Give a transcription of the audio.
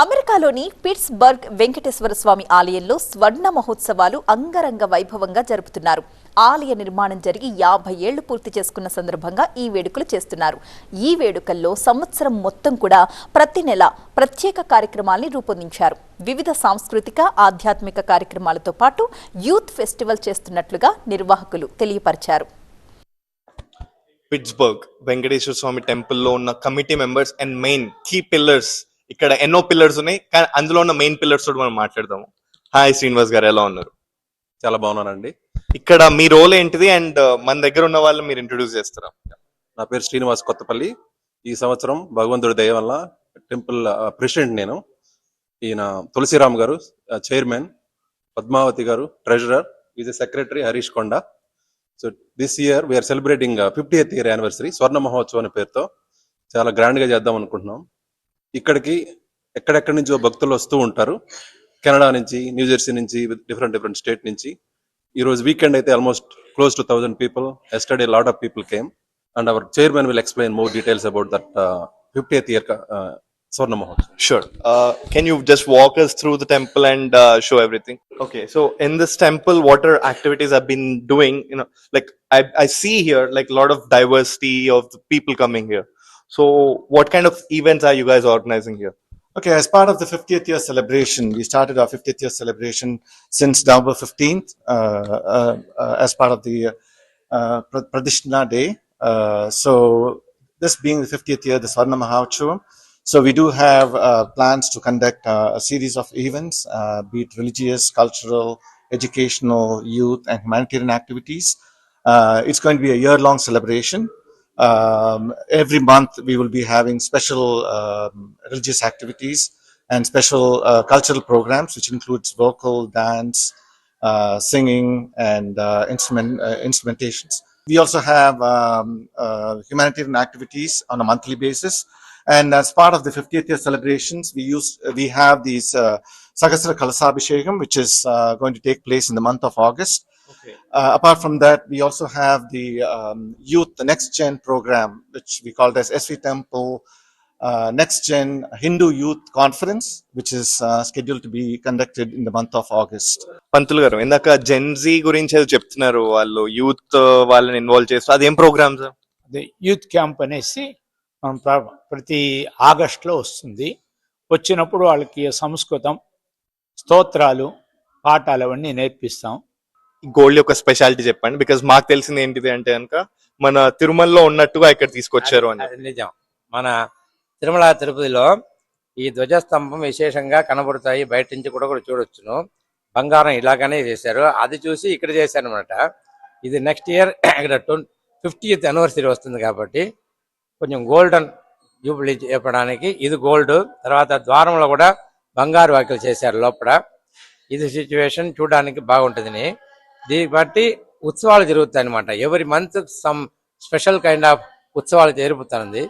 అమెరికాలోని పిట్స్బర్గ్ వెంకటేశ్వర స్వామి ఆలయంలో స్వర్ణ మహోత్సవాలు అంగరంగ వైభవంగా జరుపుతున్నారు. ఆలయ నిర్మాణం జరిగి యాభై ఏళ్ళు పూర్తి చేసుకున్న సందర్భంగా ఈ వేడుకలు చేస్తున్నారు. ఈ వేడుకల్లో సంవత్సరం మొత్తం కూడా ప్రతి నెల ప్రత్యేక కార్యక్రమాల్ని రూపొందించారు. వివిధ సాంస్కృతిక ఆధ్యాత్మిక కార్యక్రమాలతో పాటు యూత్ ఫెస్టివల్ చేస్తున్నట్లుగా నిర్వాహకులు తెలియపరిచారు. పిట్స్బర్గ్ వెంకటేశ్వర స్వామి టెంపుల్లో ఉన్న committee members and main key pillars ఇక్కడ ఎన్నో పిల్లర్స్ ఉన్నాయి కానీ అందులో ఉన్న మెయిన్ పిల్లర్స్ తోటి మనం మాట్లాడదాము. హాయ్ శ్రీనివాస్ గారు ఎలా ఉన్నారు? చాలా బాగున్నానండి. ఇక్కడ మీ రోల్ ఏంటిది? అండ్ మన దగ్గర ఉన్న వాళ్ళు మీరు ఇంట్రొడ్యూస్ చేస్తారా? నా పేరు శ్రీనివాస్ కొత్తపల్లి. ఈ సంవత్సరం భగవంతుడి దయ వల్ల టెంపుల్ ప్రెసిడెంట్ నేను. ఈయన తులసిరామ్ గారు chairman Padmavati garu treasurer is secretary Harish Konda. So this year we're celebrating fifty eighth year anniversary Swarna Mahotsavam అనే పేరుతో. చాలా గ్రాండ్గా చేద్దాం అనుకుంటున్నాం. ఇక్కడికి ఎక్కడెక్కడి నుంచో భక్తులు వస్తూ ఉంటారు కెనడా నుంచి న్యూ జెర్సీ నుంచి డిఫరెంట్ డిఫరెంట్ స్టేట్ నుంచి ఈ రోజు వీకెండ్ అయితే almost close to thousand people yesterday lot of people came and our chairman will explain more details about that fifty eighth year స్వర్ణ మహోత్సవం Sure. Uh, can you just walk us through the temple and uh, show everything? Okay. So in this temple, what are activities I've been doing? You know, like I, I see here like a lot of diversity of the people coming here. So what kind of events are you guys organizing here? Okay, as part of the 50th year celebration, we started our 50th year celebration since November 15th uh, uh, uh, as part of the uh, Pradishna Day. Uh, so, this being the 50th year, the Swarna Mahotsavam, so we do have uh, plans to conduct uh, a series of events, uh, be it religious, cultural, educational, youth, and humanitarian activities. Uh, it's going to be a year long celebration. Um, every month we will be having special um, religious activities and special uh, cultural programs, which includes vocal, dance, uh, singing, and uh, instrument uh, instrumentations. We also have um, uh, humanitarian activities on a monthly basis, and as part of the 50th year celebrations, we use we have these uh, Sagasra Kalasabhishekam, which is uh, going to take place in the month of August. Uh, apart from that, we also have the um, youth, the next gen program, which we call as SV Temple uh, Next Gen Hindu Youth Conference, which is uh, scheduled to be conducted in the month of August. పంతులు గారు ఇందాక Gen Z గురించి ఏదో చెప్తున్నారు వాళ్ళు youth వాళ్ళని involve చేస్తారు అదేం ప్రోగ్రామ్స్ అదే యూత్ క్యాంప్ అనేసి మనం ప్ర- ప్రతి ఆగస్టులో వస్తుంది వచ్చినప్పుడు వాళ్ళకి సంస్కృతం స్తోత్రాలు పాఠాలు అవన్నీ నేర్పిస్తాం గోల్డ్ యొక్క స్పెషాలిటీ చెప్పండి బికాస్ మాకు తెలిసింది ఏంటిది అంటే కనుక మన తిరుమలలో ఉన్నట్టుగా ఇక్కడ తీసుకొచ్చారు అని నిజం. మన తిరుమల తిరుపతిలో ఈ ధ్వజస్తంభం విశేషంగా కనబడతాయి. బయట నుంచి కూడా కూడా చూడొచ్చును. బంగారం ఇలాగనే చేశారు. అది చూసి ఇక్కడ చేశారు అనమాట ఇది నెక్స్ట్ ఇయర్ ఇక్కడ ఫిఫ్టీయత్ అనివర్సరీ వస్తుంది కాబట్టి కొంచెం గోల్డెన్ జూబ్లీ చెప్పడానికి ఇది గోల్డ్ తర్వాత ద్వారంలో కూడా బంగారు వాకిలు చేశారు లోపల. ఇది సిచ్యువేషన్ చూడడానికి బాగుంటుందని. దీన్ని బట్టి ఉత్సవాలు జరుగుతాయి అనమాట ఎవరి month some special kind of ఉత్సవాలు జరుగుతుంది